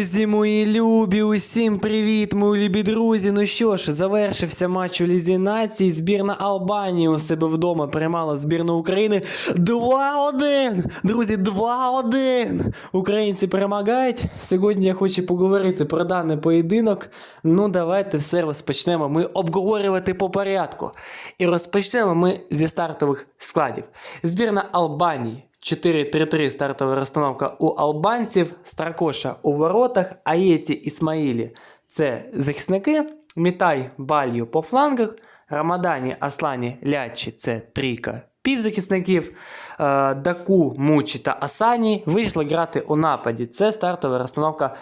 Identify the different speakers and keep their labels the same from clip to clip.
Speaker 1: Друзі, мої любі, усім привіт, мої любі друзі. Ну що ж, завершився матч у Лізі націй. Збірна Албанії у себе вдома приймала збірну України 2-1. Друзі, 2-1. Українці перемагають. Сьогодні я хочу поговорити про даний поєдинок. Ну, давайте все розпочнемо. Ми обговорювати по порядку. І розпочнемо ми зі стартових складів. Збірна Албанії. 4-3-3 стартова розстановка у албанців, Старкоша у воротах, Аєті Ісмаїлі це захисники, Мітай Балью по флангах, Рамадані Аслані Лячі це трійка півзахисників, е, Даку, Мучі та Асані вийшли грати у нападі. Це стартова розстановка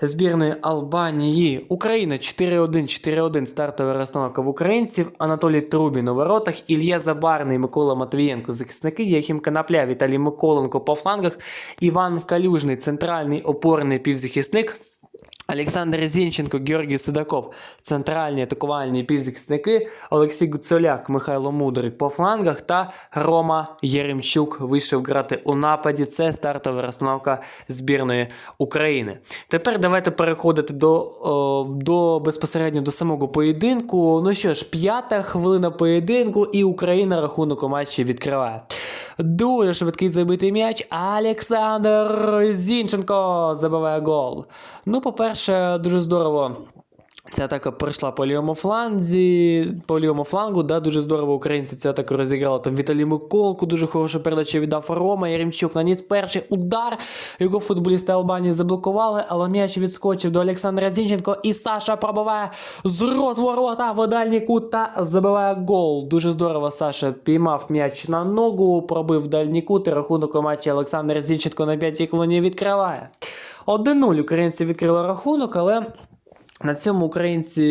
Speaker 1: збірної Албанії. Україна 4-1, 4-1 стартова розстановка в українців. Анатолій Трубін у воротах, Ілья Забарний, Микола Матвієнко захисники, Єхім Канапля, Віталій Миколенко по флангах, Іван Калюжний, центральний опорний півзахисник. Олександр Зінченко, Георгій Судаков, центральні атакувальні півзахисники, Олексій Гуцуляк, Михайло Мудрий по флангах та Рома Єремчук вийшов грати у нападі. Це стартова розстановка збірної України. Тепер давайте переходити до, до безпосередньо до самого поєдинку. Ну що ж, п'ята хвилина поєдинку, і Україна рахунок у матчі відкриває. Дуже швидкий забитий м'яч. Олександр Зінченко забиває гол. Ну, по-перше, дуже здорово. Ця атака пройшла по лівому фланзі, по лівому флангу, да, дуже здорово українці цю атаку розіграли. Там Віталій Миколку, дуже хорошу передачу віддав Рома, Яремчук наніс перший удар. Його футболісти Албанії заблокували, але м'яч відскочив до Олександра Зінченко і Саша пробиває з розворота в дальній кут та забиває гол. Дуже здорово Саша піймав м'яч на ногу, пробив дальній кут і рахунок у матчі Олександр Зінченко на 5 хвилині відкриває. 1-0 українці відкрили рахунок, але на цьому українці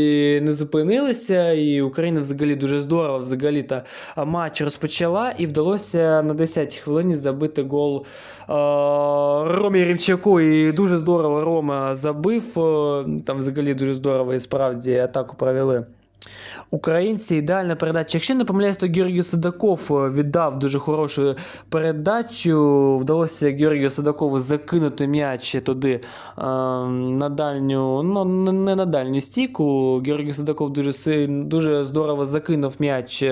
Speaker 1: не зупинилися, і Україна взагалі дуже здорово взагалі та матч розпочала, і вдалося на 10-й хвилині забити гол е, Ромі Рімчаку. І дуже здорово Рома забив. Там взагалі дуже здорово і справді атаку провели. Українці ідеальна передача. Якщо не помиляюсь, то Георгій Судаков е, віддав дуже хорошу передачу. Вдалося Георгію Судакову закинути м'яч туди е, на дальню, ну не на дальню стійку. Георгій Судаков дуже сильно, дуже здорово закинув м'яч.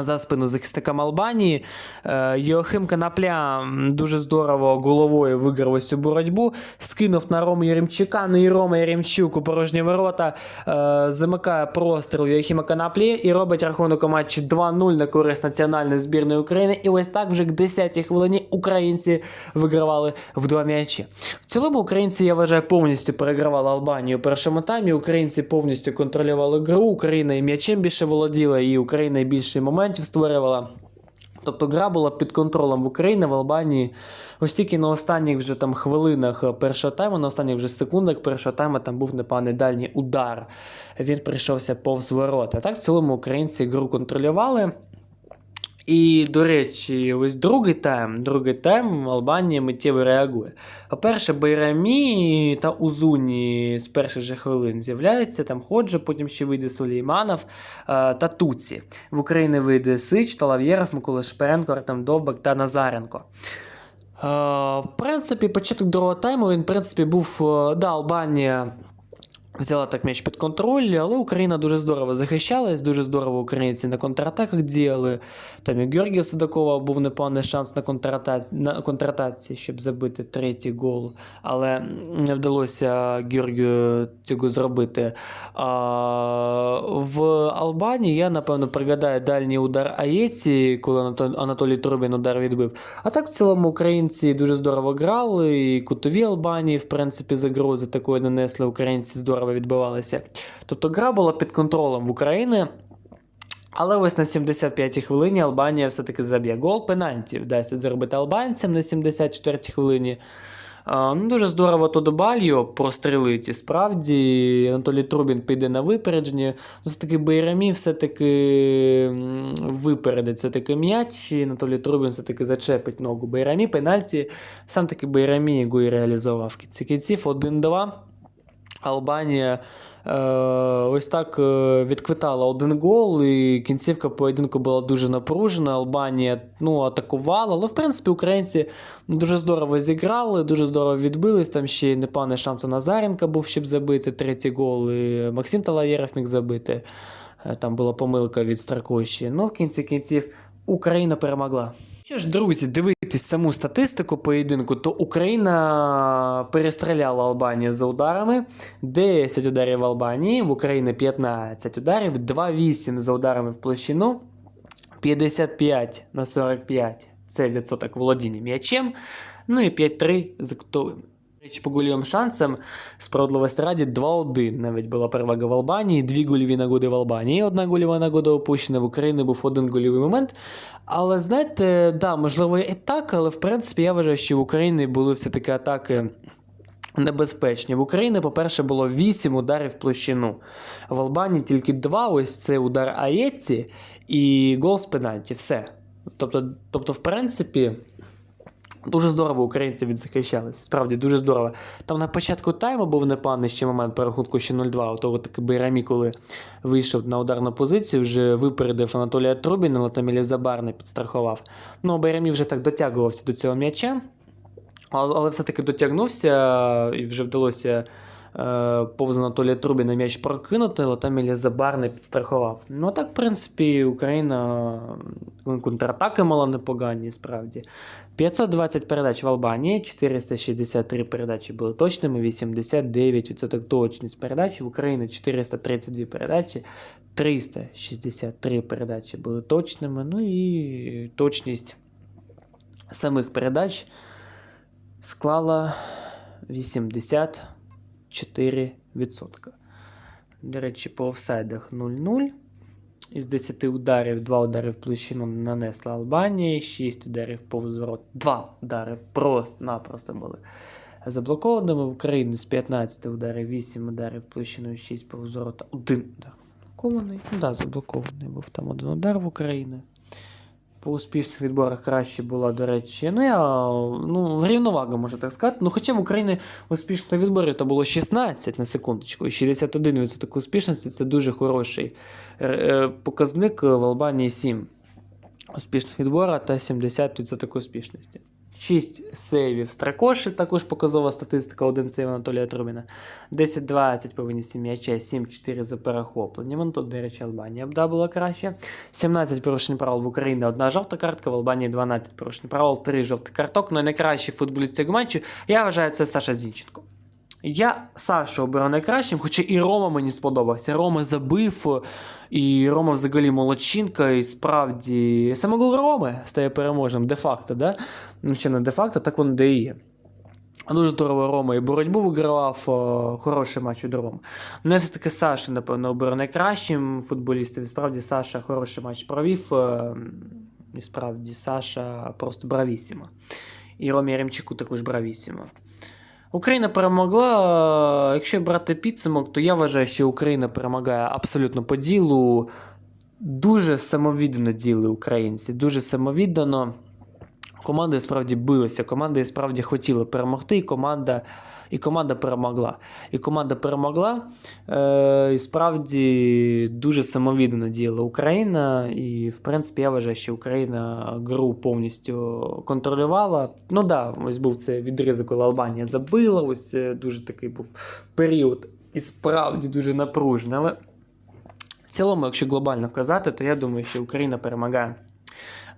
Speaker 1: За спину захисникам Албанії. Е, Йоахим Канапля дуже здорово головою виграв цю боротьбу. Скинув на Рому Єремчука. Ну і Рома Єремчук у порожні ворота е, замикає простріл Йоахіма Канаплі і робить рахунок у матчі 2-0 на користь національної збірної України. І ось так вже к 10-й хвилині українці вигравали в два м'ячі. В цілому українці, я вважаю, повністю перегравали Албанію у першому таймі. Українці повністю контролювали гру. Україна і м'ячем більше володіла, і Україна більше моментів створювала. Тобто гра була під контролем в Україні, в Албанії. Ось тільки на останніх вже там хвилинах першого тайму, на останніх вже секундах першого тайму там був непоганий дальній удар. Він прийшовся повз ворота. Так, в цілому українці гру контролювали. І, до речі, ось другий тайм, другий тайм Албанія миттєво реагує. По-перше, Байрамі та Узуні з перших же хвилин з'являються, там Ходжа, потім ще вийде Сулейманов е, та Туці. В Україні вийде Сич, Талав'єров, Микола Шперенко, Артем Довбак та Назаренко. Е, в принципі, початок другого тайму він, в принципі, був е, да, Албанія. Взяла так м'яч під контроль, але Україна дуже здорово захищалась, дуже здорово українці на контратаках діяли. Там і Георгія Судакова був непоганий шанс на, контратаці, на контратації, щоб забити третій гол, але не вдалося Георгію цього зробити. А, в Албанії я, напевно, пригадаю дальній удар Аєці, коли Анатолій Трубін удар відбив. А так, в цілому, українці дуже здорово грали, і кутові Албанії, в принципі, загрози такої нанесли, українці здорово відбивалися. Тобто гра була під контролем в Україні. Але ось на 75-й хвилині Албанія все-таки заб'є гол пенальті. Вдасться зробити албанцям на 74-й хвилині. Ну, дуже здорово то до Бальо прострілить. І справді Анатолій Трубін піде на випередження. Ну, Все-таки Байрамі все-таки випередить все-таки м'яч. І Анатолій Трубін все-таки зачепить ногу Байрамі. Пенальті. Сам таки Байрамі його і реалізував. Кінці кінців 1-2. Албанія е, ось так е, відквитала один гол, і кінцівка поєдинку була дуже напружена. Албанія ну, атакувала, але в принципі українці дуже здорово зіграли, дуже здорово відбились. Там ще й непоганий шанс у Назаренка був, щоб забити третій гол. І Максим Талаєров міг забити. Е, Там була помилка від Старкоші. Ну, в кінці кінців Україна перемогла. Що ж, друзі, дивитись саму статистику поєдинку, то Україна перестріляла Албанію за ударами. 10 ударів Албанії, в Україні 15 ударів, 2-8 за ударами в площину, 55 на 45 це відсоток володіння м'ячем, ну і 5-3 за кутовими. Речі, По гольовим шансам справедливості раді 2-1 навіть була перевага в Албанії, дві гольові нагоди в Албанії, одна гольова нагода опущена, в Україні був один гольовий момент. Але знаєте, да, можливо, і так, але в принципі я вважаю, що в Україні були все-таки атаки. Небезпечні. В Україні, по-перше, було 8 ударів в площину. В Албанії тільки 2, ось це удар Аєтті і гол з пенальті. Все. Тобто, тобто, в принципі, дуже здорово українці відзахищалися. Справді дуже здорово. Там на початку тайму був непевний ще момент по рахунку ще 0-2. Ото от таки Байрамі, коли вийшов на ударну позицію, вже випередив Анатолія Трубіна, але там Забарний підстрахував. Ну, Байрамі вже так дотягувався до цього м'яча. Але, все-таки дотягнувся і вже вдалося повз Анатолія Трубіна м'яч прокинути, але там Ілля Забарний підстрахував. Ну а так, в принципі, Україна контратаки мала непогані, справді. 520 передач в Албанії, 463 передачі були точними, 89% точність передач. В Україні 432 передачі, 363 передачі були точними. Ну і точність самих передач склала 84%. До речі, по офсайдах 0-0. Із 10 ударів 2 удари в площину нанесла Албанія, 6 ударів повз ворот. 2 удари просто-напросто були заблокованими. В Україні з 15 ударів 8 ударів в площину, 6 повз ворота. 1 удар заблокований. Ну да, заблокований був там один удар в Україні. По успішних відборах краще була, до речі. Ну, я ну, рівновага, можу так сказати. Ну, хоча в Україні успішних відборів то було 16 на секундочку, і 61% успішності це дуже хороший е, е, показник в Албанії 7 успішних відбора та 70% успішності. 6 сейвів Стракоші, також показова статистика, один сейв Анатолія Трубіна. 10-20 по винісі м'яча, 7-4 за перехопленням. Вон тут, до речі, Албанія б да, була краще. 17 порушень правил в Україні, одна жовта картка, в Албанії 12 порушень правил, 3 жовтих карток. Ну і найкращий футболіст цього матчу, я вважаю, це Саша Зінченко. Я Сашу обирав найкращим, хоча і Рома мені сподобався. Рома забив, і Рома взагалі молодчинка, і справді саме гол Роми стає переможним де-факто, да? Ну, ще не де-факто, так воно де і є. Дуже здорово Рома і боротьбу вигравав, хороший матч від Роми. Ну, я все-таки Саша, напевно, оберу найкращим футболістом. І справді Саша хороший матч провів. е, І справді Саша просто бравісіма. І Ромі Яремчуку також бравісіма. Україна перемогла. е, Якщо брати підсумок, то я вважаю, що Україна перемагає абсолютно по ділу. Дуже самовіддано діли українці, дуже самовіддано. Команда справді билася, команда справді хотіла перемогти, і команда, і команда перемогла. І команда перемогла. Е, і справді дуже самовіддано діяла Україна. І, в принципі, я вважаю, що Україна гру повністю контролювала. Ну да, ось був це відрізок, коли Албанія забила. Ось дуже такий був період. І справді дуже напружений. Але в цілому, якщо глобально казати, то я думаю, що Україна перемагає.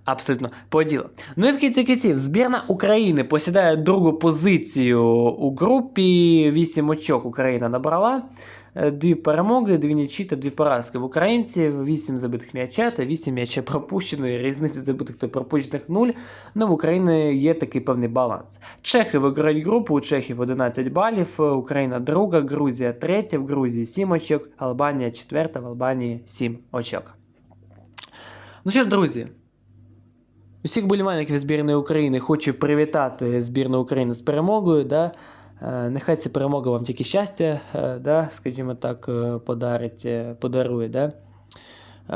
Speaker 1: Абсолютно по ділу. Ну і в кінці кінців збірна України посідає другу позицію у групі. 8 очок Україна набрала. Е, Дві перемоги, дві нічі та дві поразки. В українців 8 забитих м'яча та 8 м'яча пропущеної. Різниця забитих та пропущених 0. Ну в Україні є такий певний баланс. Чехи виграють групу, у Чехів 11 балів, е, Україна друга, Грузія третя, в Грузії 7 очок, Албанія четверта, в Албанії 7 очок. Ну що ж, друзі, Усіх болівальників збірної України хочу привітати збірну України з перемогою. Да? Е, Нехай ця перемога вам тільки щастя, е, да? скажімо так, е, подарить, подарує. Да?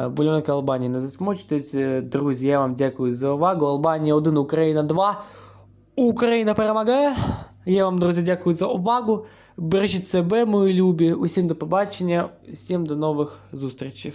Speaker 1: Болівальники Албанії, не засмучтесь. Е, Друзі, я вам дякую за увагу. Албанія 1, Україна 2. Україна перемагає. Я вам, друзі, дякую за увагу. Бережіть себе, мої любі. Усім до побачення, усім до нових зустрічей.